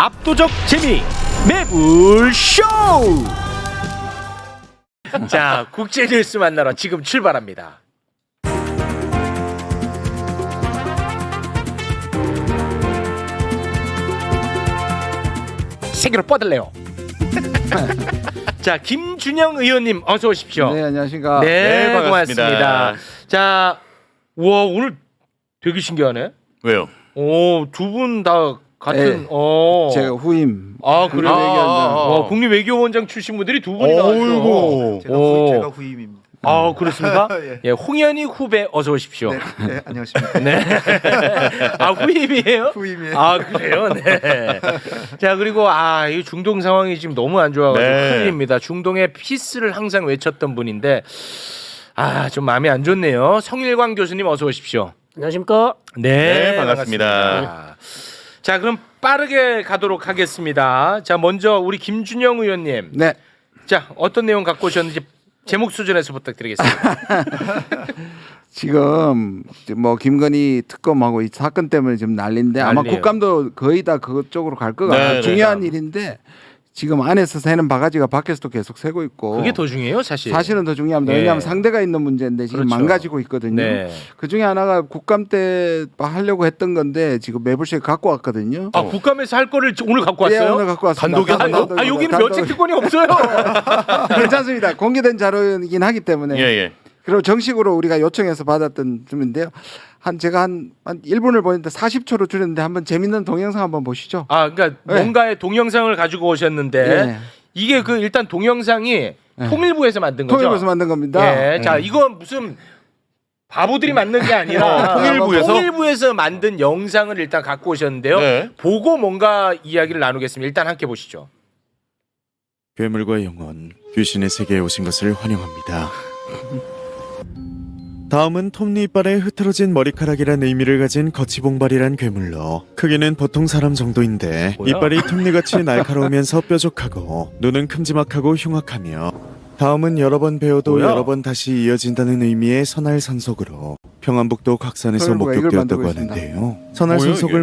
압도적 재미 매불쇼 자 국제 뉴스 만나러 지금 출발합니다 세계로 뻗을래요 자 김준영 의원님 어서 오십시오 네 안녕하십니까. 네, 네, 고맙습니다. 반갑습니다. 자, 와 오늘 되게 신기하네. 왜요? 오, 두 분 다 같은 네. 어. 제가 후임. 아, 그래요? 국립외교원장. 아, 아, 아. 와, 국립 외교원장 출신 분들이 두 분이 나왔어. 어이구. 제가, 오. 후, 제가 후임입니다. 아, 그렇습니까? 예. 예, 홍현희 후배 어서 오십시오. 네, 네, 안녕하십니까. 네. 아, 후임이에요? 후임이에요. 아, 그래요? 네. 자, 그리고 아, 이 중동 상황이 지금 너무 안 좋아 가지고 네. 큰일입니다. 중동의 피스를 항상 외쳤던 분인데 아, 좀 마음이 안 좋네요. 성일광 교수님 어서 오십시오. 안녕하십니까? 네, 네, 반갑습니다. 반갑습니다. 자, 그럼 빠르게 가도록 하겠습니다. 자, 먼저 우리 김준영 의원님. 네. 자, 어떤 내용 갖고 오셨는지 제목 수준에서 부탁드리겠습니다. 지금 뭐 김건희 특검하고 이 사건 때문에 지금 난리인데 아마 난리예요. 국감도 거의 다 그쪽으로 갈것 네, 같아요. 네. 중요한 일인데 지금 안에서 새는 바가지가 밖에서도 계속 새고 있고. 그게 더 중요해요, 사실. 사실은 더 중요합니다. 예. 왜냐하면 상대가 있는 문제인데 지금 그렇죠. 망가지고 있거든요. 네. 그 중에 하나가 국감 때 하려고 했던 건데 지금 매불쇼에 갖고 왔거든요. 아, 국감에서 할 거를 오늘 갖고 예, 왔어요? 오늘 갖고 왔습니다. 단독이요? 아, 단독? 아, 여기는. 면책 특권이 없어요. 괜찮습니다. 공개된 자료이긴 하기 때문에. 예, 예. 그리고 정식으로 우리가 요청해서 받았던 점인데요. 한 제가 한, 한 1분을 보냈는데 40초로 줄였는데 한번 재밌는 동영상 한번 보시죠. 아, 그러니까 네. 뭔가의 동영상을 가지고 오셨는데 예. 이게 그 일단 동영상이 통일부에서 만든 거죠. 통일부에서 만든 겁니다. 예. 자, 이건 무슨 바보들이 만든 게 아니라 어, 통일부에서? 통일부에서 만든 영상을 일단 갖고 오셨는데요. 네. 보고 뭔가 이야기를 나누겠습니다. 일단 함께 보시죠. 괴물과 영혼, 귀신의 세계에 오신 것을 환영합니다. 다음은 톱니 이빨에 흐트러진 머리카락이란 의미를 가진 거치봉발이란 괴물로 크기는 보통 사람 정도인데 뭐야? 이빨이 톱니같이 날카로우면서 뾰족하고 눈은 큼지막하고 흉악하며 다음은 여러 번 배워도 뭐야? 여러 번 다시 이어진다는 의미의 선알선속으로 평안북도 이걸 목격되었다고 만들고. 하는데요.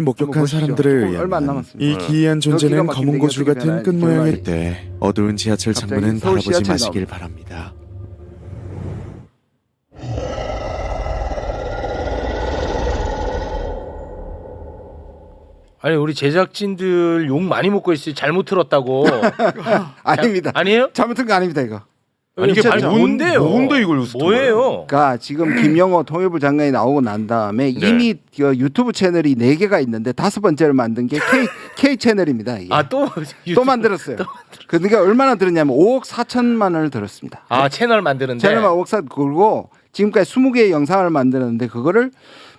이게? 목격한 한번 보시죠. 사람들을 얼마 안 의하면 남았습니다. 이 어. 기이한 존재는 기가 막힌 검은 고줄 얘기가 같은 끝 모양일. 때 어두운 지하철 갑자기 창문은 서울 바라보지 지하철이 마시길. 바랍니다. 아니 우리 제작진들 욕 많이 먹고 있어요. 잘못 들었다고. 아닙니다. 아니에요? 잘못한 거 아닙니다 이거. 아니, 이게 뭔- 뭔데요? 뭔데 이걸 뭐예요? 그러니까 지금 김영호 통일부 장관이 나오고 난 다음에 네. 이미 그 유튜브 채널이 네 개가 있는데 다섯 번째를 만든 게 K K 채널입니다. 이게. 아 또 또 만들었어요. 그러니까 얼마나 들었냐면 5억 4천만 원을 들었습니다. 아 채널 만드는데. 채널만 5억 4 그리고 지금까지 20개의 영상을 만들었는데 그거를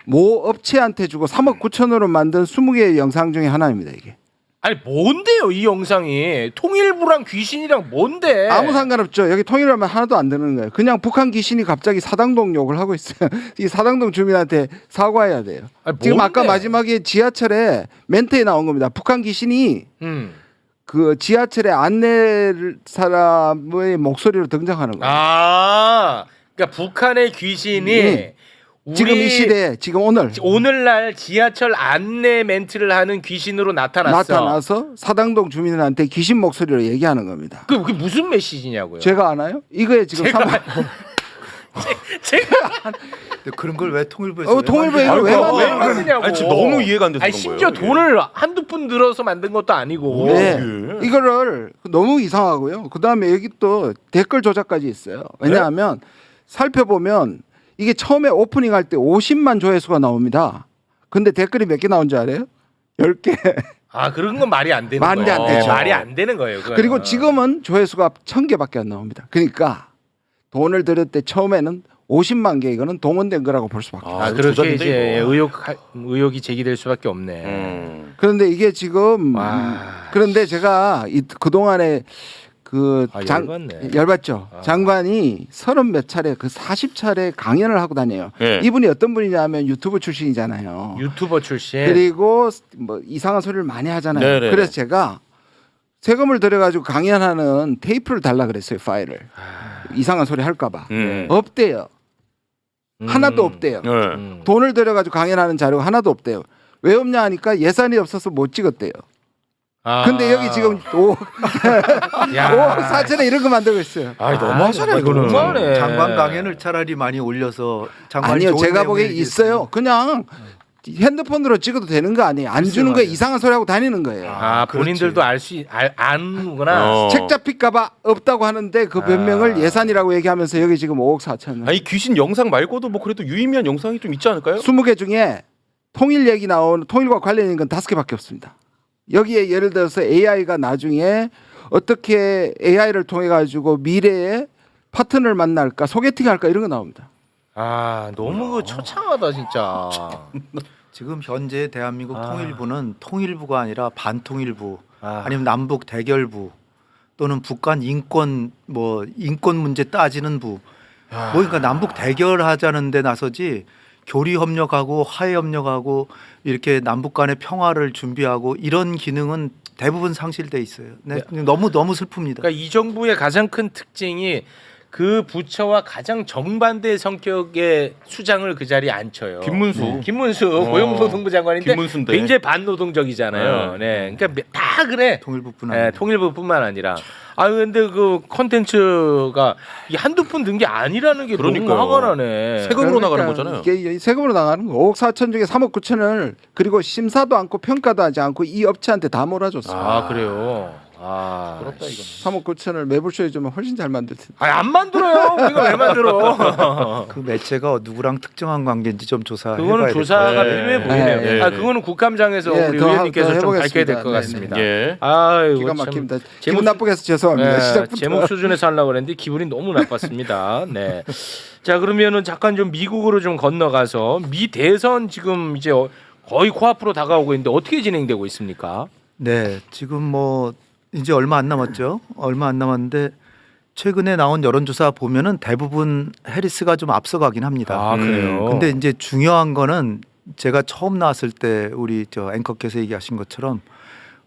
모 업체한테 주고 3억 9천으로 만든 20개의 영상 중에 하나입니다 이게. 아니 뭔데요 이 영상이 통일부랑 귀신이랑 뭔데? 아무 상관없죠. 여기 통일하면 하나도 안 되는 거예요. 그냥 북한 귀신이 갑자기 사당동 욕을 하고 있어요. 이 사당동 주민한테 사과해야 돼요. 아니, 지금 뭔데? 아까 마지막에 지하철에 멘트에 나온 겁니다. 북한 귀신이 음. 그 지하철에 안내 사람의 목소리로 등장하는 거예요. 아 그러니까 북한의 귀신이 음. 지금 이 시대에 지금 오늘 오늘날 지하철 안내 멘트를 하는 귀신으로 나타났어. 나타나서 사당동 주민들한테 귀신 목소리로 얘기하는 겁니다. 그 그게 무슨 메시지냐고요? 제가 아나요? 이거에 지금 제가 삼- 제가 근데 그런 걸 왜 통일부에서 어, 왜 통일부에 만드냐? 이걸 왜? 왜 만드냐고. 아니, 지금 너무 이해가 안 돼서 아니 그런 심지어 거예요, 이게. 돈을 한두 푼 들어서 만든 것도 아니고. 네. 이게? 이거를 너무 이상하고요. 그 다음에 여기 또 댓글 조작까지 있어요. 왜냐하면 살펴보면 이게 처음에 오프닝 할 때 50만 조회수가 나옵니다. 근데 댓글이 몇 개 나온 줄 알아요? 10개. 아 그런 건 말이 안 되는 말이 거예요. 안 되죠. 네, 말이 안 되는 거예요. 그거는. 그리고 지금은 조회수가 1000개밖에 안 나옵니다. 그러니까 돈을 들을 때 처음에는 50만 개 이거는 동원된 거라고 볼 수밖에 없어요. 아 그렇게 이제. 의혹 의혹이 제기될 수밖에 없네. 음. 그런데 이게 지금 와. 그런데 제가 이 그동안에 그 아, 장, 열받네. 열받죠. 아. 장관이 서른 몇 차례 그 40차례 강연을 하고 다녀요. 예. 이분이 어떤 분이냐면 유튜브 출신이잖아요. 유튜버 출신. 그리고 뭐 이상한 소리를 많이 하잖아요. 네네네. 그래서 제가 세금을 들여가지고 강연하는 테이프를 달라 그랬어요 파일을 이상한 소리 할까봐 음. 없대요. 음. 하나도 없대요. 네. 음. 돈을 들여가지고 강연하는 자료가 하나도 없대요. 왜 없냐 하니까 예산이 없어서 못 찍었대요. 아. 근데 여기 지금 5억 야. 5억 4천에 이런 거 만들고 있어요. 아, 너무하잖아 아, 이거는. 너무하네. 장관 강연을 차라리 많이 올려서 장관이 아니요, 좋은 제가 내용을 보기에 얘기했으면 있어요. 그냥 핸드폰으로 찍어도 되는 거 아니에요? 안 주는 거에. 이상한 소리 하고 다니는 거예요. 아, 그렇지. 본인들도 알수 아는구나. 어. 책 잡힐까봐 없다고 하는데 그 변명을 아. 예산이라고 얘기하면서 여기 지금 5억 4천. 아니 귀신 영상 말고도 뭐 그래도 유의미한 영상이 좀 있지 않을까요? 20개 중에 통일 얘기 나오는 통일과 관련 있는 건 다섯 개밖에 없습니다. 여기에 예를 들어서 AI가 나중에 어떻게 AI를 통해 가지고 미래에 파트너를 만날까 소개팅 할까 이런 거 나옵니다. 아, 너무 그 처참하다 진짜. 지금 현재 대한민국 아. 통일부는 통일부가 아니라 반통일부 아. 아니면 남북 대결부 또는 북한 인권 뭐 인권 문제 따지는 부. 뭐 그러니까 남북 대결하자는 데 나서지 교리 협력하고 화해 협력하고 이렇게 남북 간의 평화를 준비하고 이런 기능은 대부분 상실돼 있어요. 네, 너무 너무 슬픕니다. 그러니까 이 정부의 가장 큰 특징이 그 부처와 가장 정반대 성격의 수장을 그 자리에 앉혀요. 김문수. 네. 김문수 어. 고용노동부 장관인데 김문수인데. 굉장히 반노동적이잖아요. 네, 그러니까 다 그래. 통일부뿐 네, 아니라 통일부뿐만 아니라. 아 근데 그 콘텐츠가 이 한두 푼 든 게 아니라는 게 그러니까요. 너무 화가 나네. 세금으로 나가는 그러니까 거잖아요. 이게 세금으로 나가는 거. 5억 4천 중에 3억 9천을 그리고 심사도 않고 평가도 하지 않고 이 업체한테 다 몰아줬어요. 아 그래요. 아, 부럽다 이거는. 3억 9천을 매불쇼에 주면 훨씬 잘 만들 텐데. 아안 만들어요. 우리가 왜 만들어? 그 매체가 누구랑 특정한 관계인지 좀 조사해봐야 그거는 될 조사가 네. 필요해 보이네요. 네, 아 네. 그거는 국감장에서 예, 우리 더 하- 의원님께서 더좀 밝혀야 해보겠습니다. 될것 네, 같습니다. 예. 아유 기가 참 막힙니다. 제목- 기분 나쁘게 해서 죄송합니다. 네, 시작부터. 제목 수준에서 하려고 그랬는데 기분이 너무 나빴습니다. 네. 자 그러면은 잠깐 좀 미국으로 좀 건너가서 미 대선 지금 이제 어- 거의 코앞으로 다가오고 있는데 어떻게 진행되고 있습니까? 네, 지금 뭐 이제 얼마 안 남았죠. 얼마 안 남았는데 최근에 나온 여론조사 보면은 대부분 해리스가 좀 앞서가긴 합니다. 아 음, 그래요. 근데 이제 중요한 거는 제가 처음 나왔을 때 우리 저 앵커께서 얘기하신 것처럼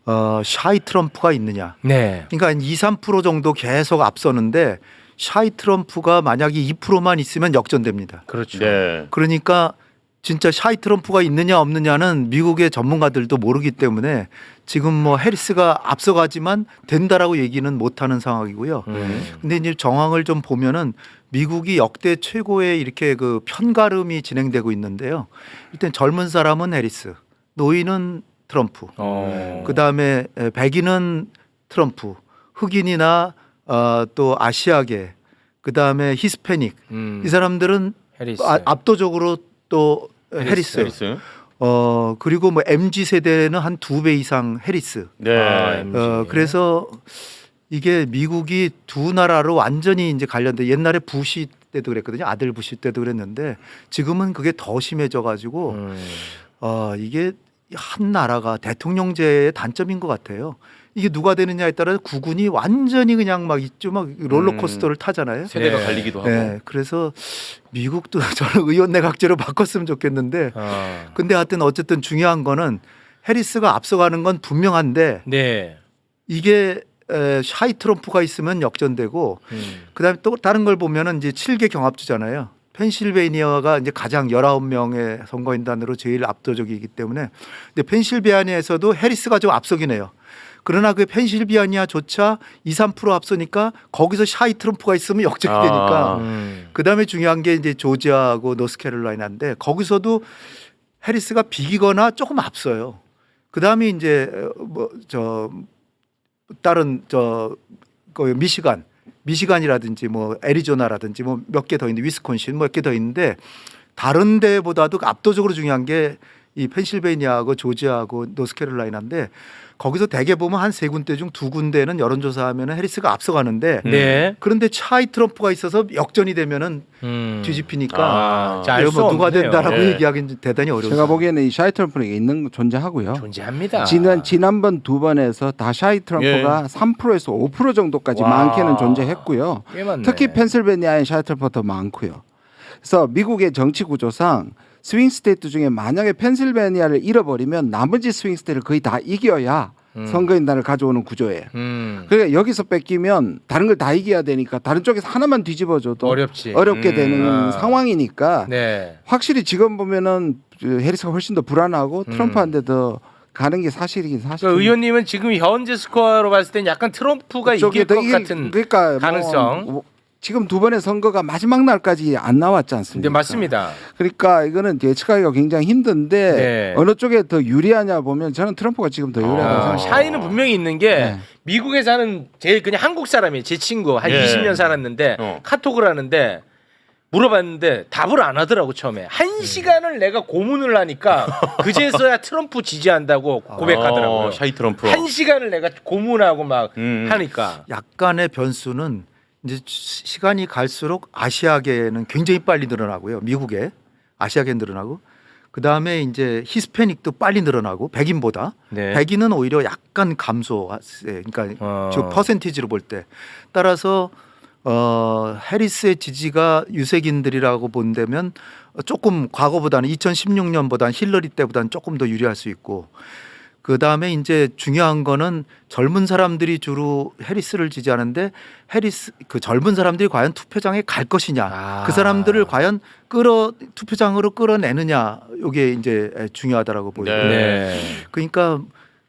어, 샤이 트럼프가 있느냐. 네. 그러니까 한 2, 3% 정도 계속 앞서는데 샤이 트럼프가 만약에 2%만 있으면 역전됩니다. 그렇죠. 네. 그러니까 진짜 샤이 트럼프가 있느냐 없느냐는 미국의 전문가들도 모르기 때문에 지금 뭐 해리스가 앞서가지만 된다라고 얘기는 못하는 상황이고요. 음. 근데 이제 정황을 좀 보면은 미국이 역대 최고의 이렇게 그 편가름이 진행되고 있는데요. 일단 젊은 사람은 해리스, 노인은 트럼프, 어. 그 다음에 백인은 트럼프, 흑인이나 어, 또 아시아계, 그 다음에 히스패닉 음. 이 사람들은 해리스. 아, 압도적으로 또 해리스. 해리스. 어 그리고 뭐 MZ 세대는 한 두 배 이상 해리스. 네. 아. 어 그래서 이게 미국이 두 나라로 완전히 이제 관련돼 옛날에 부시 때도 그랬거든요. 아들 부시 때도 그랬는데 지금은 그게 더 심해져 가지고 음. 어 이게 한 나라가 대통령제의 단점인 것 같아요. 이게 누가 되느냐에 따라 구군이 완전히 그냥 막 있죠. 막 롤러코스터를 타잖아요. 세대가 네. 갈리기도 하고. 네, 그래서 미국도 저는 의원 내각제로 바꿨으면 좋겠는데 아. 근데 하여튼 어쨌든 중요한 거는 해리스가 앞서가는 건 분명한데 네. 이게 에, 샤이 트럼프가 있으면 역전되고 음. 그다음에 또 다른 걸 보면은 이제 7개 경합주잖아요. 펜실베이니아가 이제 가장 19명의 선거인단으로 제일 압도적이기 때문에 근데 펜실베이니아에서도 해리스가 좀 앞서긴 해요. 그러나 그 펜실베이니아조차 2, 3% 앞서니까 거기서 샤이 트럼프가 있으면 역전이 아. 되니까 음. 그다음에 중요한 게 이제 조지아하고 노스캐롤라이나인데 거기서도 해리스가 비기거나 조금 앞서요. 그다음에 이제 뭐 저 다른 저그 미시간 미시간이라든지 뭐 애리조나라든지 뭐 몇 개 더 있는데 위스콘신 뭐 몇 개 더 있는데 다른 데보다도 압도적으로 중요한 게 이 펜실베이니아하고 조지아하고 노스캐롤라이나인데 거기서 대개 보면 한 세 군데 중 두 군데는 여론조사하면 해리스가 앞서가는데 네. 그런데 차이 트럼프가 있어서 역전이 되면은 음. 뒤집히니까 아, 자, 알수 이거 뭐 누가 없네요. 된다라고 네. 얘기하기는 대단히 어려워요. 제가 보기에는 이 샤이 트럼프는 있는 거 존재하고요. 존재합니다. 지난 지난번 두 번에서 다 샤이 트럼프가 3%에서 5% 정도까지 와. 많게는 존재했고요. 꽤 많네. 특히 펜실베니아의 샤이 트럼프가 더 많고요. 그래서 미국의 정치 구조상 스윙 스테이트 중에 만약에 펜실베니아를 잃어버리면 나머지 스윙 스테이트를 거의 다 이겨야 음. 선거인단을 가져오는 구조예요. 음. 그러니까 여기서 뺏기면 다른 걸 다 이겨야 되니까 다른 쪽에서 하나만 뒤집어줘도 어렵지. 어렵게 음. 되는 아. 상황이니까 네. 확실히 지금 보면은 그 해리스가 훨씬 더 불안하고 음. 트럼프한테 더 가는 게 사실이긴 사실. 그러니까 의원님은 지금 현재 스코어로 봤을 땐 약간 트럼프가 이길 것 같은. 그러니까 가능성. 뭐, 지금 두 번의 선거가 마지막 날까지 안 나왔지 않습니까? 네 맞습니다. 그러니까 이거는 예측하기가 굉장히 힘든데 네. 어느 쪽에 더 유리하냐 보면 저는 트럼프가 지금 더 유리하다고 아, 생각합니다. 차이는 분명히 있는 게 네. 미국에 사는 제일 그냥 한국 사람이에요. 제 친구 한 예. 20년 살았는데 어. 카톡을 하는데 물어봤는데 답을 안 하더라고 처음에 한 시간을 내가 고문을 하니까 그제서야 트럼프 지지한다고 고백하더라고요. 어, 샤이 트럼프. 한 시간을 내가 고문하고 막 음. 하니까 약간의 변수는 이제 시- 시간이 갈수록 아시아계는 굉장히 빨리 늘어나고요. 미국에 아시아계 늘어나고 그 다음에 이제 히스패닉도 빨리 늘어나고 백인보다 네. 백인은 오히려 약간 감소. 그러니까 어. 저 퍼센티지로 볼 때 따라서 어 해리스의 지지가 유색인들이라고 본다면 조금 과거보다는 2016년보다는 힐러리 때보다는 조금 더 유리할 수 있고 그 다음에 이제 중요한 거는 젊은 사람들이 주로 해리스를 지지하는데 해리스 그 젊은 사람들이 과연 투표장에 갈 것이냐 아. 그 사람들을 과연 끌어 투표장으로 끌어내느냐 이게 이제 중요하다라고 보여요. 네. 네. 그러니까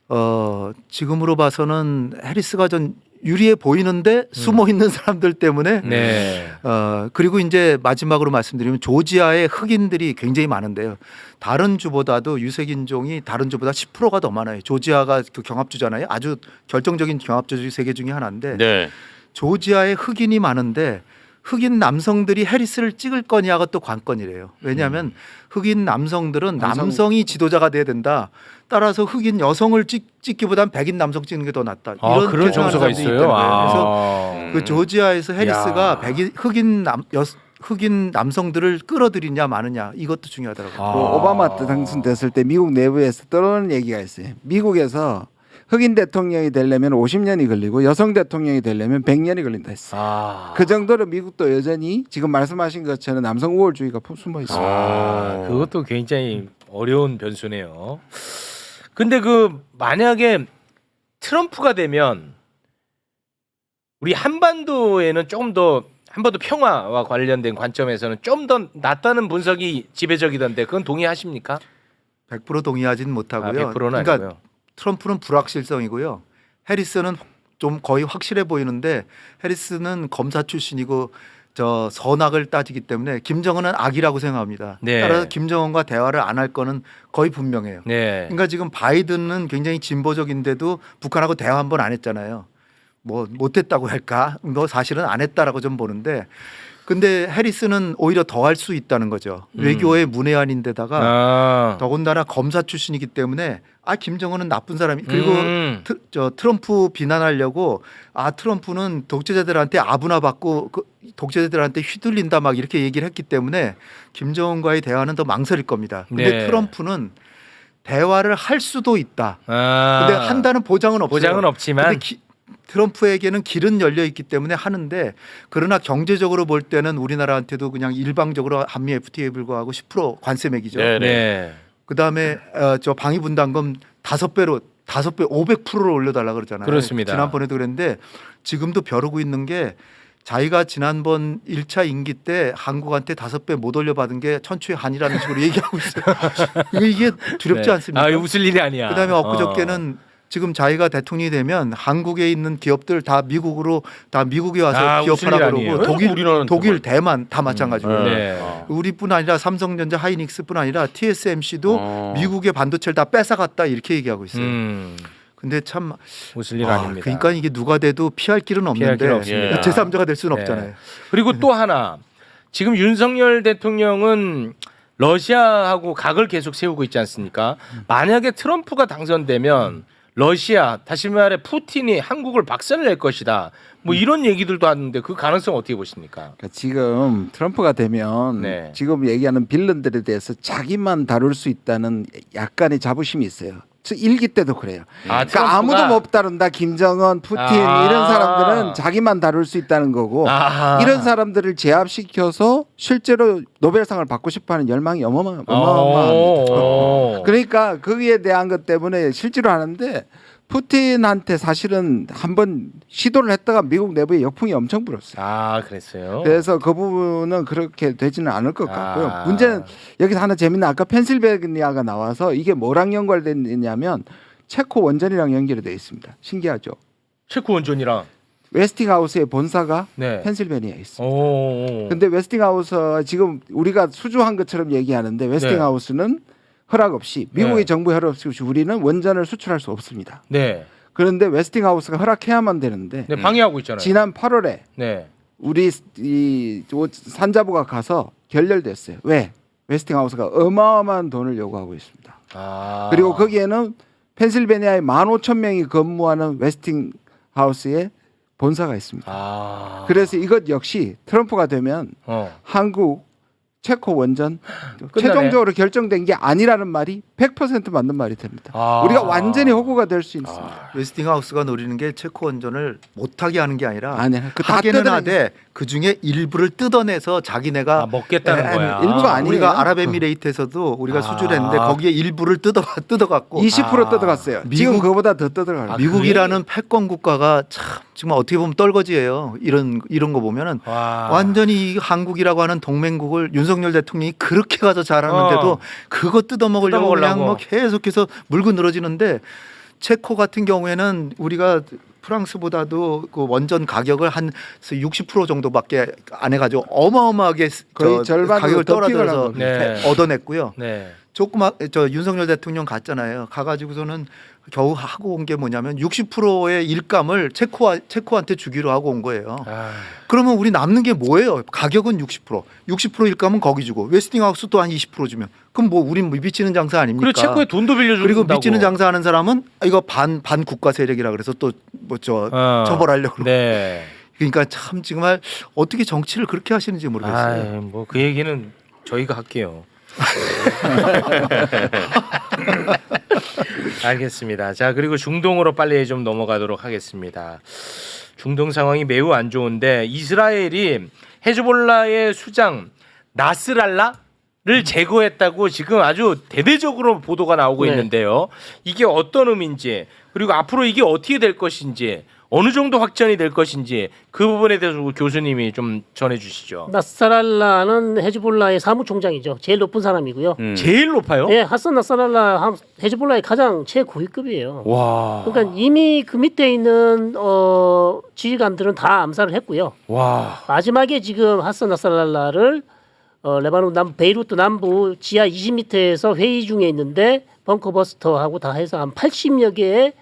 어 지금으로 봐서는 해리스가 전 유리해 보이는데 숨어 있는 사람들 때문에 네. 어 그리고 이제 마지막으로 말씀드리면 조지아의 흑인들이 굉장히 많은데요. 다른 주보다도 유색 인종이 다른 주보다 10%가 더 많아요. 조지아가 그 경합주잖아요. 아주 결정적인 경합주 세계 중에 하나인데 네. 조지아에 흑인이 많은데 흑인 남성들이 해리스를 찍을 거냐가 또 관건이래요. 왜냐하면 흑인 남성들은 남성- 남성 이 지도자가 돼야 된다. 따라서 흑인 여성을 찍, 찍기보단 백인 남성 찍는 게 더 낫다. 아, 그런 주장하는 정서가 있어요. 있다는 거예요. 그래서 아. 음. 그 조지아에서 해리스가 야. 백인 흑인 남 여, 흑인 남성들을 끌어들이냐 마느냐 이것도 중요하더라고요. 아. 그 오바마 때 당선됐을 때 미국 내부에서 떠오르는 얘기가 있어요. 미국에서 흑인 대통령이 되려면 50년이 걸리고 여성 대통령이 되려면 100년이 걸린다 했어. 아. 그 정도로 미국도 여전히 지금 말씀하신 것처럼 남성 우월주의가 숨어 있습니다. 아, 그것도 굉장히 어려운 변수네요. 근데 그 만약에 트럼프가 되면 우리 한반도에는 조금 더 한반도 평화와 관련된 관점에서는 좀 더 낫다는 분석이 지배적이던데 그건 동의하십니까? 100% 동의하진 못하고요. 아, 100%는 그러니까 아니고요. 트럼프는 불확실성이고요. 해리스는 좀 거의 확실해 보이는데 해리스는 검사 출신이고 저 선악을 따지기 때문에 김정은은 악이라고 생각합니다. 네. 따라서 김정은과 대화를 안 할 거는 거의 분명해요. 네. 그러니까 지금 바이든은 굉장히 진보적인데도 북한하고 대화 한 번 안 했잖아요. 뭐 못했다고 할까? 너 사실은 안 했다라고 좀 보는데, 근데 해리스는 오히려 더 할 수 있다는 거죠. 음. 외교의 문외한인데다가 아. 더군다나 검사 출신이기 때문에 아 김정은은 나쁜 사람이 그리고 음. 트, 저 트럼프 비난하려고 아 트럼프는 독재자들한테 아부나 받고 그 독재자들한테 휘둘린다 막 이렇게 얘기를 했기 때문에 김정은과의 대화는 더 망설일 겁니다. 근데 네. 트럼프는 대화를 할 수도 있다. 아. 근데 한다는 보장은 없어요. 보장은 없지만 근데 기- 트럼프에게는 길은 열려 있기 때문에 하는데 그러나 경제적으로 볼 때는 우리나라한테도 그냥 일방적으로 한미 FTA에 불과하고 10% 관세 매기죠. 네. 네. 그다음에 어, 저 방위 분담금 다섯 배로 다섯 배 500%를 올려달라 그러잖아요. 그렇습니다. 지난번에도 그랬는데 지금도 벼르고 있는 게 자기가 지난번 1차 임기 때 한국한테 다섯 배 못 올려받은 게 천추의 한이라는 식으로 얘기하고 있어요. 이게- 이게 두렵지 네. 않습니까? 아, 웃을 일이 아니야. 그다음에 어. 엊그저께는 지금 자기가 대통령이 되면 한국에 있는 기업들 다 미국으로 다 미국에 와서 아, 웃을 기업하라 일 그러고 아니에요. 독일 우리나라는 독일. 대만 다 마찬가지고 요. 네. 아. 우리뿐 아니라 삼성전자, 하이닉스뿐 아니라 TSMC도 어. 미국의 반도체를 다 뺏어갔다 이렇게 얘기하고 있어요. 음. 근데 참 웃을 일 아, 아닙니다. 그러니까 이게 누가 돼도 피할 길은 피할 길 없는데 없습니다. 제3자가 될 수는 네. 없잖아요. 그리고 또 하나 지금 윤석열 대통령은 러시아하고 각을 계속 세우고 있지 않습니까? 만약에 트럼프가 당선되면 러시아 다시 말해 푸틴이 한국을 박살낼 것이다. 뭐 이런 얘기들도 하는데 그 가능성 어떻게 보십니까? 그러니까 지금 트럼프가 되면 네. 지금 얘기하는 빌런들에 대해서 자기만 다룰 수 있다는 약간의 자부심이 있어요. 저 일기 때도 그래요. 아, 그러니까 아무도 못 다룬다. 김정은, 푸틴 아. 이런 사람들은 자기만 다룰 수 있다는 거고 아하. 이런 사람들을 제압시켜서 실제로 노벨상을 받고 싶어하는 열망이 어마어마- 어마어마합니다. 오. 그러니까 거기에 대한 것 때문에 실제로 하는데 푸틴한테 사실은 한번 시도를 했다가 미국 내부에 역풍이 엄청 불었어요. 아 그랬어요. 그래서 그 부분은 그렇게 되지는 않을 것 같고요. 아. 문제는 여기서 하나 재밌는 아까 펜실베니아가 나와서 이게 뭐랑 연결됐냐면 체코 원전이랑 연결이 되어 있습니다. 신기하죠. 체코 원전이랑. 웨스팅하우스의 본사가 네. 펜실베니아에 있습니다. 오. 근데 웨스팅하우스 지금 우리가 수주한 것처럼 얘기하는데 웨스팅하우스는 허락 없이 미국의 네. 정부 허락 없이 우리는 원전을 수출할 수 없습니다. 네. 그런데 웨스팅하우스가 허락해야만 되는데 네 방해하고 있잖아요. 지난 8월에 네. 우리 이 산자부가 가서 결렬됐어요. 왜? 웨스팅하우스가 어마어마한 돈을 요구하고 있습니다. 아. 그리고 거기에는 펜실베니아에 15,000명이 근무하는 웨스팅하우스의 본사가 있습니다. 아. 그래서 이것 역시 트럼프가 되면 어. 한국 체코 원전. 최종적으로 결정된 게 아니라는 말이 100% 맞는 말이 됩니다. 아. 우리가 완전히 호구가 될 수 있습니다. 웨스팅하우스가 노리는 게 체코 원전을 못하게 하는 게 아니라 아니, 그다 하게는 뜯어내- 하되 그 중에 일부를 뜯어내서 자기네가 아, 먹겠다는 에, 거야. 일부가 아니에요. 우리가 아랍에미레이트에서도 우리가 아. 수주를 했는데 거기에 일부를 뜯어 뜯어갖고 20% 아. 뜯어갔어요. 지금 미국- 그거보다 더 뜯어갈 아, 거예요. 미국이라는 패권 국가가 참 정말 어떻게 보면 떨거지예요. 이런 이런 거 보면은 와. 완전히 이 한국이라고 하는 동맹국을 윤석열 대통령이 그렇게 가서 잘하는데도 어. 그거 뜯어먹으려고 뜯어먹으려고. 그냥 뭐 계속해서 물고 늘어지는데 체코 같은 경우에는 우리가 프랑스보다도 그 원전 가격을 한 60% 정도밖에 안 해가지고 어마어마하게 거의 저 절반으로 가격을 한 겁니다. 네. 얻어냈고요. 네. 조그마 저 윤석열 대통령 갔잖아요. 가가지고서는 겨우 하고 온 게 뭐냐면 60%의 일감을 체코와 체코한테 주기로 하고 온 거예요. 아. 그러면 우리 남는 게 뭐예요? 가격은 60%, 60% 일감은 거기 주고 웨스팅하우스 또 한 20% 주면 그럼 뭐 우린 뭐 미치는 장사 아닙니까? 그리고 체코에 돈도 빌려준다고. 그리고 미치는 장사하는 사람은 이거 반 반 국가 세력이라 그래서 또 뭐저 어. 처벌하려고 그러고. 네. 그러니까 참 정말 어떻게 정치를 그렇게 하시는지 모르겠어요. 뭐 그 얘기는 저희가 할게요. 알겠습니다. 자 그리고 중동으로 빨리 좀 넘어가도록 하겠습니다. 중동 상황이 매우 안 좋은데 이스라엘이 헤즈볼라의 수장 나스랄라 를 제거했다고 지금 아주 대대적으로 보도가 나오고 네. 있는데요. 이게 어떤 의미인지 그리고 앞으로 이게 어떻게 될 것인지 어느 정도 확전이 될 것인지 그 부분에 대해서 교수님이 좀 전해 주시죠. 나스랄라는 헤즈볼라의 사무총장이죠. 제일 높은 사람이고요. 음. 제일 높아요? 예, 하산 나스랄라 함- 헤즈볼라의 가장 최고위급이에요. 와. 그러니까 이미 그 밑에 있는 어, 지휘관들은 다 암살을 했고요. 와. 마지막에 지금 하산 나스랄라를 어, 레바논 남부 베이루트 남부 지하 20m에서 회의 중에 있는데 벙커버스터하고 다 해서 한 80여 개의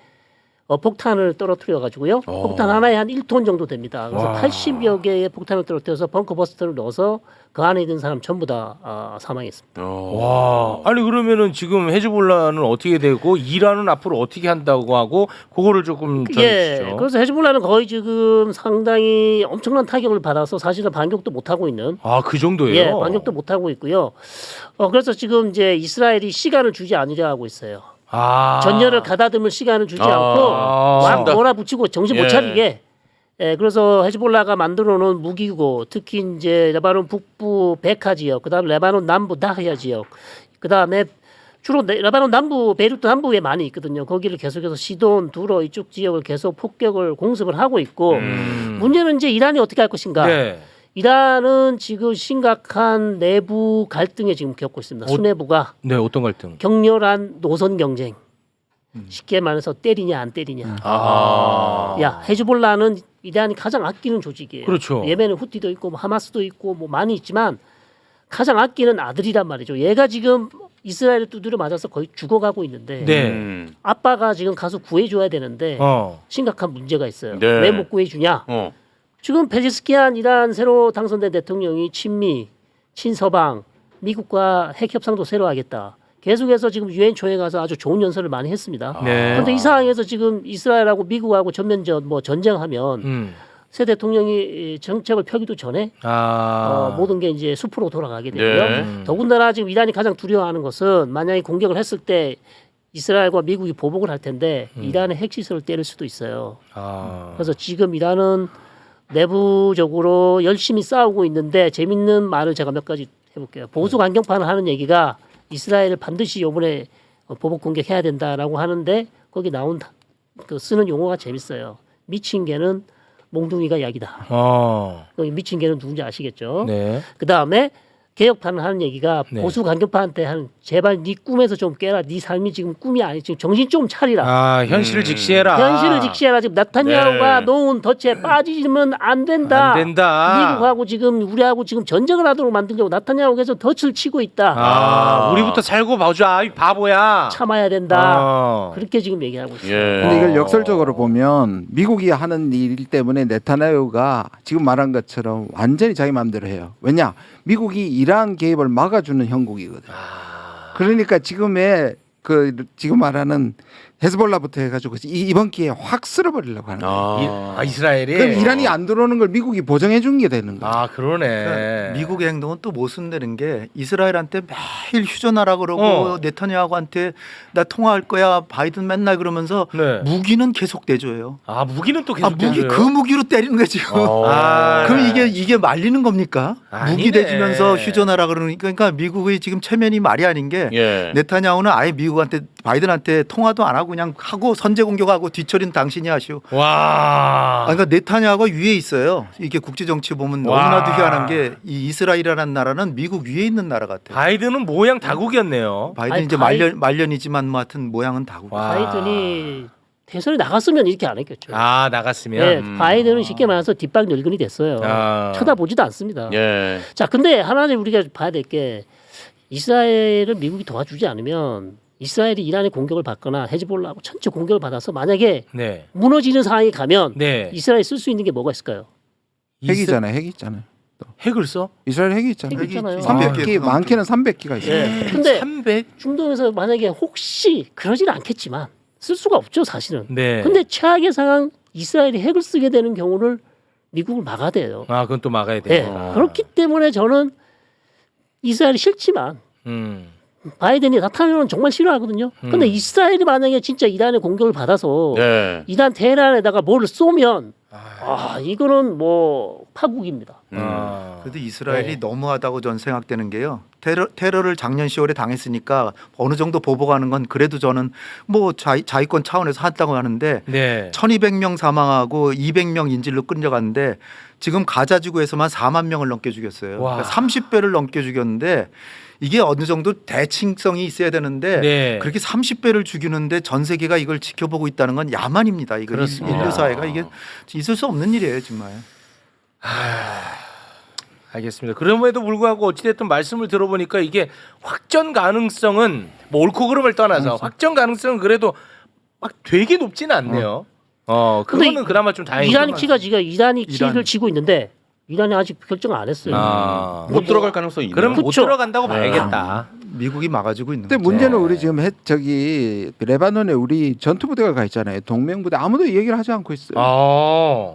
어, 폭탄을 떨어뜨려 가지고요. 폭탄 하나에 한 1톤 정도 됩니다. 그래서 와. 80여 개의 폭탄을 떨어뜨려서 벙커버스터를 넣어서 그 안에 있는 사람 전부 다 아, 사망했습니다. 와. 아니 그러면은 지금 헤즈볼라는 어떻게 되고 이란은 앞으로 어떻게 한다고 하고 그거를 조금 예. 전해주시죠. 그래서 헤즈볼라는 거의 지금 상당히 엄청난 타격을 받아서 사실은 반격도 못 하고 있는 아 그 정도예요? 예, 반격도 못 하고 있고요. 어, 그래서 지금 이제 이스라엘이 시간을 주지 않으려 하고 있어요. 아. 전열을 가다듬을 시간을 주지 아, 않고 막. 몰아붙이고 정신 못 예. 차리게. 예, 그래서 헤즈볼라가 만들어 놓은 무기고 특히 이제 레바논 북부 베카 지역, 그다음 레바논 남부 다히야 지역, 그다음에 주로 네- 레바논 남부 베이루트 남부에 많이 있거든요. 거기를 계속해서 시돈, 두로 이쪽 지역을 계속 폭격을 공습을 하고 있고 음. 문제는 이제 이란이 어떻게 할 것인가. 네. 이란은 지금 심각한 내부 갈등에 지금 겪고 있습니다. 어- 수뇌부가 네 어떤 갈등? 격렬한 노선 경쟁. 쉽게 말해서 때리냐 안 때리냐. 아. 야 헤즈볼라는 이란이 가장 아끼는 조직이에요. 그렇죠. 예멘은 후티도 있고 뭐 하마스도 있고 뭐 많이 있지만 가장 아끼는 아들이란 말이죠. 얘가 지금 이스라엘을 두드려 맞아서 거의 죽어가고 있는데 네. 음. 아빠가 지금 가서 구해줘야 되는데 어. 심각한 문제가 있어요. 네. 왜 못 구해주냐? 어. 지금 페제스키안 이란 새로 당선된 대통령이 친미, 친서방, 미국과 핵 협상도 새로 하겠다. 계속해서 지금 유엔 초에 가서 아주 좋은 연설을 많이 했습니다. 네. 그런데 이 상황에서 지금 이스라엘하고 미국하고 전면전 뭐 전쟁하면 음. 새 대통령이 이 정책을 펴기도 전에 아. 어, 모든 게 이제 숲으로 돌아가게 되고요. 네. 음. 더군다나 지금 이란이 가장 두려워하는 것은 만약에 공격을 했을 때 이스라엘과 미국이 보복을 할 텐데 이란의 핵시설을 때릴 수도 있어요. 아. 그래서 지금 이란은 내부적으로 열심히 싸우고 있는데 재밌는 말을 제가 몇 가지 해볼게요. 보수 강경파는 하는 얘기가 이스라엘을 반드시 이번에 보복 공격해야 된다라고 하는데 거기 나온 그 쓰는 용어가 재밌어요. 미친 개는 몽둥이가 약이다. 어. 미친 개는 누군지 아시겠죠? 네. 그 다음에 개혁파는 하는 얘기가 네. 보수 강경파한테 한 제발 네 꿈에서 좀 깨라. 네 삶이 지금 꿈이 아니 지금 정신 좀 차리라. 아, 현실을 음. 직시해라. 현실을 직시해라. 지금 나타냐후가 네. 놓은 덫에 빠지면 안 된다. 안 된다. 미국하고 지금 우리하고 지금 전쟁을 하도록 만들려고 나타냐후께서 덫을 치고 있다. 아, 아. 우리부터 살고 봐줘. 이 바보야. 참아야 된다. 어. 그렇게 지금 얘기하고 있어요. 예. 근데 이걸 역설적으로 보면 미국이 하는 일 때문에 네타냐후가 지금 말한 것처럼 완전히 자기 마음대로 해요. 왜냐? 미국이 이러한 개입을 막아주는 형국이거든. 요 그러니까 지금의 그 지금 말하는 헤즈볼라부터 해가지고 이- 이번 기회에 확 쓸어버리려고 하는 거예요. 이, 아. 아, 이스라엘이. 그럼 이란이 안 들어오는 걸 미국이 보정해 준 게 되는 거예요. 아, 그러네. 그러니까 미국의 행동은 또 모순되는 게 이스라엘한테 매일 휴전하라 그러고 어. 네타냐후한테 나 통화할 거야 바이든 맨날 그러면서 네. 무기는 계속 내줘요. 아, 무기는 또 아, 계속 무기 내줘요? 그 무기로 때리는 거지. 어. 아. 그럼 이게 이게 말리는 겁니까? 아니네. 무기 대주면서 휴전하라 그러니까 그러니까 미국의 지금 체면이 말이 아닌 게 예. 네타냐후는 아예 미국한테 바이든한테 통화도 안 하고 그냥 하고 선제 공격하고 뒤처리는 당신이 하시오. 와. 아, 그러니까 네타냐후가 위에 있어요. 이게 국제 정치 보면 와. 너무나도 희한한 게 이 이스라엘이라는 나라는 미국 위에 있는 나라 같아요. 바이든은 모양 다국이었네요. 바이든 아니, 이제 바이- 말년 말년이지만 뭐 하여튼 모양은 다국. 와. 바이든이 대선에 나갔으면 이렇게 안 했겠죠. 아, 나갔으면. 네, 음. 바이든은 쉽게 말해서 뒷방 늙은이 됐어요. 아. 쳐다보지도 않습니다. 예. 자, 근데 하나는 우리가 봐야 될 게 이스라엘을 미국이 도와주지 않으면 이스라엘이 이란의 공격을 받거나 헤즈볼라하고 전체 공격을 받아서 만약에 네. 무너지는 상황이 가면 네. 이스라엘이 쓸수 있는 게 뭐가 있을까요? 핵이잖아요. 핵 있잖아요. 핵을 써? 이스라엘 핵이 있잖아요. 핵 있잖아요. 300기 많게는 300기가 있어요. 예. 근데 300? 중동에서 만약에 혹시 그러진 않겠지만 쓸 수가 없죠, 사실은. 네. 근데 최악의 상황 이스라엘이 핵을 쓰게 되는 경우를 미국을 막아야 돼요. 아, 그건 또 막아야 돼. 예. 그렇기 때문에 저는 이스라엘이 싫지만 음. 바이든이 나타나는 정말 싫어하거든요. 근데 음. 이스라엘이 만약에 진짜 이란의 공격을 받아서 예. 이란 테헤란에다가 뭘 쏘면 아 이거는 뭐 파국입니다. 음. 아. 그래도 이스라엘이 네. 너무하다고 전 생각되는 게요. 테러, 테러를 작년 10월에 당했으니까 어느 정도 보복하는 건 그래도 저는 뭐 자위, 자위권 차원에서 했다고 하는데 네. 1200명 사망하고 200명 인질로 끌려갔는데 지금 가자 지구에서만 4만 명을 넘게 죽였어요. 와. 그러니까 30배를 넘게 죽였는데 이게 어느 정도 대칭성이 있어야 되는데 네. 그렇게 30배를 죽이는데 전 세계가 이걸 지켜보고 있다는 건 야만입니다. 이거 그렇습니다. 인류 사회가 이게 있을 수 없는 일이에요, 정말. 알겠습니다. 그럼에도 불구하고 어찌됐든 말씀을 들어보니까 이게 확전 가능성은 뭐 옳고 그름을 떠나서 확전 가능성은 그래도 막 되게 높지는 않네요. 어, 근데 그거는 그나마 좀 다행이죠. 이란이 키가 지금 이란이 키를 이란. 쥐고 있는데 이란이 아직 결정 안 했어요. 아. 못 들어갈 가능성이 있네요. 그럼 못 그쵸. 들어간다고 네. 봐야겠다. 미국이 막아주고 있는 근데 거죠. 문제는 우리 지금 해, 저기 레바논에 우리 전투 부대가 가 있잖아요. 동맹 부대 아무도 이 얘기를 하지 않고 있어요. 아.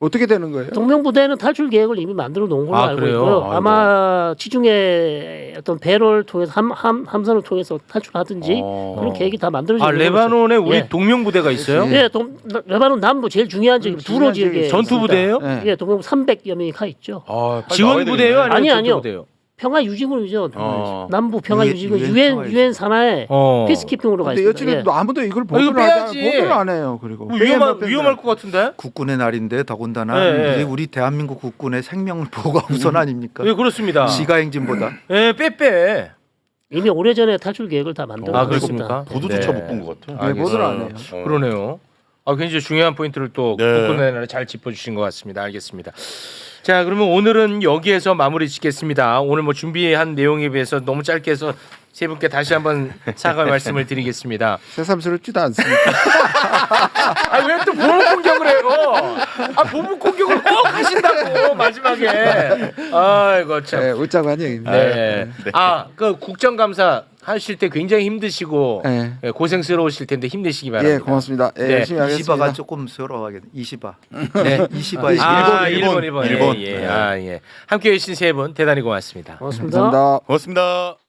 어떻게 되는 거예요? 동명부대는 탈출 계획을 이미 만들어 놓은 걸로 아, 알고 그래요? 있고요. 아이고. 아마 지중해 어떤 배를 통해서 함, 함, 함선을 통해서 탈출하든지 어. 그런 계획이 다 만들어져 아, 있는 레바논에 우리 예. 동명 부대가 있어요? 예. 예, 동, 레바논 남부 제일 중요한 지역이 음, 두로 지역에 전투 부대예요? 네. 예, 동명 300여 명이 가 있죠. 아, 지원 부대예요? 되겠네. 아니면 아니, 아니요. 부대예요? 평화 유지군이죠. 어. 남부 평화 유지군 유엔 유엔 평화 유엔 산하에 어. 피스키핑으로 가 근데 있습니다. 여친은 예. 아무도 이걸 이거 보도를 빼야지. 안 해요. 그리고 뭐 위험할 위험할 것 같은데? 국군의 날인데 더군다나 네, 네. 이게 우리 대한민국 국군의 생명을 보호가 우선 아닙니까? 예, 그렇습니다. 시가 행진보다 예, 빼빼. 이미 오래전에 탈출 계획을 다 만들어 아, 놓고 그렇습니까? 보도조차 네. 못 본 것 같아. 네, 보도를 안 해요. 어. 그러네요. 아, 굉장히 중요한 포인트를 또 네. 국군의 잘 짚어주신 것 같습니다. 알겠습니다. 자, 그러면 오늘은 여기에서 마무리 짓겠습니다. 오늘 뭐 준비한 내용에 비해서 너무 짧게 해서 세 분께 다시 한번 사과 말씀을 드리겠습니다. 새삼스럽지도 않습니다. 아, 왜 또 보복 공격을 해요? 아, 보복 공격을 꼭 하신다고 마지막에. 아이고 참. 네, 웃자고 한 얘기입니다. 네. 아, 그 국정감사 하실 때 굉장히 힘드시고 네. 예, 고생스러우실 텐데 힘내시기 바랍니다. 예, 고맙습니다. 예, 네. 열심히 하겠습니다. 이시바가 조금 쇠러하겠네. 이시바. 네. 이시바. 아, 일본, 일본, 일본, 일본. 예, 예. 네. 아, 예. 함께 해주신 세 분 대단히 고맙습니다. 고맙습니다. 감사합니다. 고맙습니다.